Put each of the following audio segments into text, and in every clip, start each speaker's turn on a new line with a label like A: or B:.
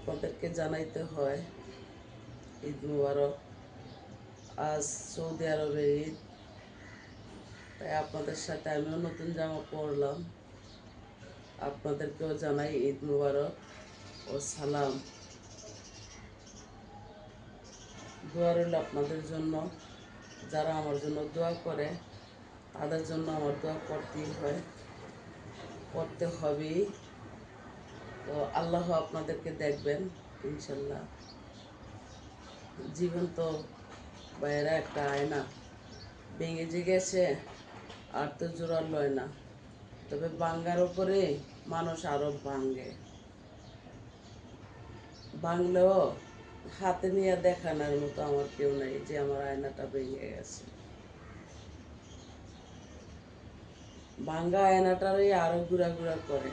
A: আপনাদেরকে জানাইতে হয়, ঈদ মুবারক। আজ সৌদি আরবে ঈদ, তাই আপনাদের সাথে আমিও নতুন জামা পরলাম। আপনাদেরকেও জানাই ঈদ মুবারক ও সালাম। দোয়া রইল আপনাদের জন্য, যারা আমার জন্য দোয়া করে, তাদের জন্য আমার দোয়া করতেই হয়। করতে হবেই। তো আল্লাহ আপনাদেরকে দেখবেন, ইনশাল্লাহ। জীবন তো বাইরে একটা আয়না, ভেঙে যে গেছে আর তো জোরার লয় না। তবে বাঙ্গার ওপরে মানুষ আরও ভাঙ্গে ভাঙলেও হাতে নিয়ে দেখানোর মতো আমার কেউ নাই যে আমার আয়নাটা ভেঙে গেছে। ভাঙ্গা আয়নাটারই আরও ঘুরা ঘুরা করে।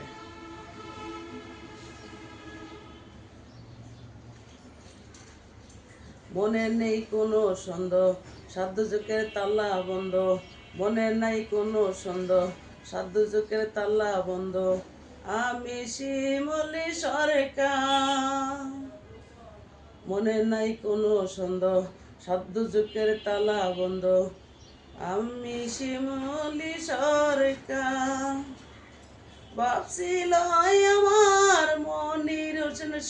A: মনে নেই কোনো সন্দেহ সাধ্য চোখের তাল্লা বন্ধ। মনে নাই কোনো সন্দেহ সাধ্য চোখের তাল্লা বন্ধ। আমি শিমলি সরকার। মনে নাই কোনো সন্দেহ সাধ্য তালা বন্ধ। আমি শিমলি সরকার। ভাবছিল আমার মনির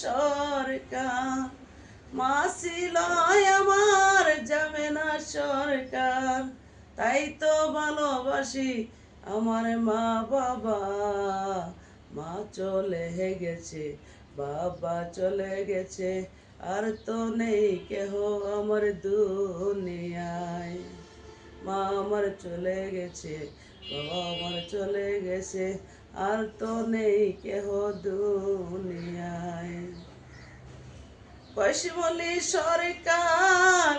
A: সরকার। মাসিল আমার যাবে না সরকার। তাই তো ভালোবাসি আমার মা বাবা। মা চলে গেছে, বাবা চলে গেছে, আর তো নেই কেহ আমার দুনিয়ায়। মা আমার চলে গেছে, বাবা আমার চলে গেছে, আর তো নেই কেহ দুনিয়ায়। পয়সিমলি সরকার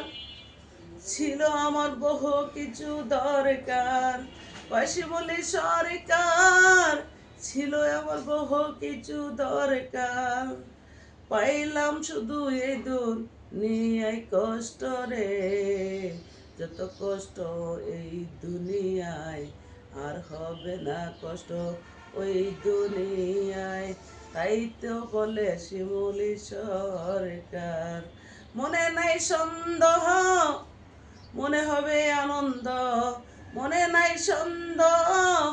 A: ছিল আমার বহু কিছু দরকার। পয়সিমলি সরকার ছিল আমার বহু কিছু দরকার। পাইলাম শুধু এই দূর নিয়ে কষ্ট রে, যত কষ্ট এই দুনিয়ায় আর হবে না কষ্ট ওই দুনিয়ায়। তাই তো বলে শিমুলি সরকার। মনে নাই সন্দেহ, মনে হবে আনন্দ। মনে নাই সন্দেহ,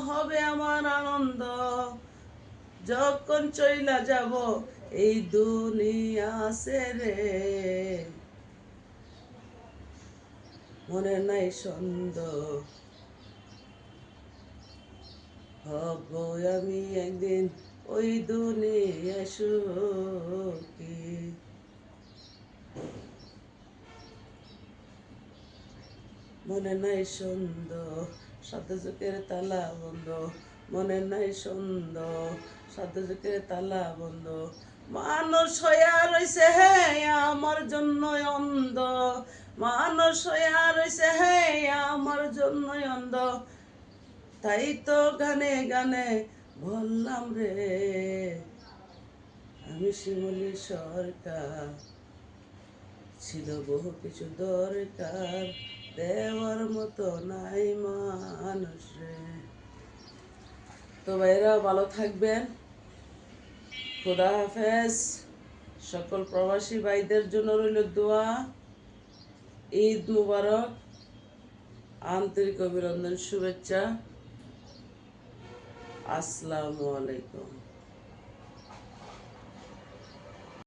A: হবে আমার আনন্দ। যখন চইলা যাব, এই দুনিয়া রে। মনে নাই সন্দেহ। হব আমি একদিন ওই দুনিয়া মনে নাই সুন্দর সাত যুগের তালা বন্ধ। মনে নাই সুন্দর সাত যুগের তালা বন্ধ। মানুষ হইয়া রইছে হে আমার জন্য অন্ধ। মানুষ হইয়া রইছে হে আমার জন্য অন্ধ। তাই তো গানে গানে বললাম রে, আমি শিমলি সরকার। ছিল বহু কিছু দরকার, দেওয়ার মতো নাই মানুষ রে। তো ভাইরা ভালো থাকবেন। খুদা হাফেজ। সকল প্রবাসী ভাইদের জন্য রইল দোয়া। ঈদ মুবারক। আন্তরিক অভিনন্দন, শুভেচ্ছা। আসসালামু আলাইকুম।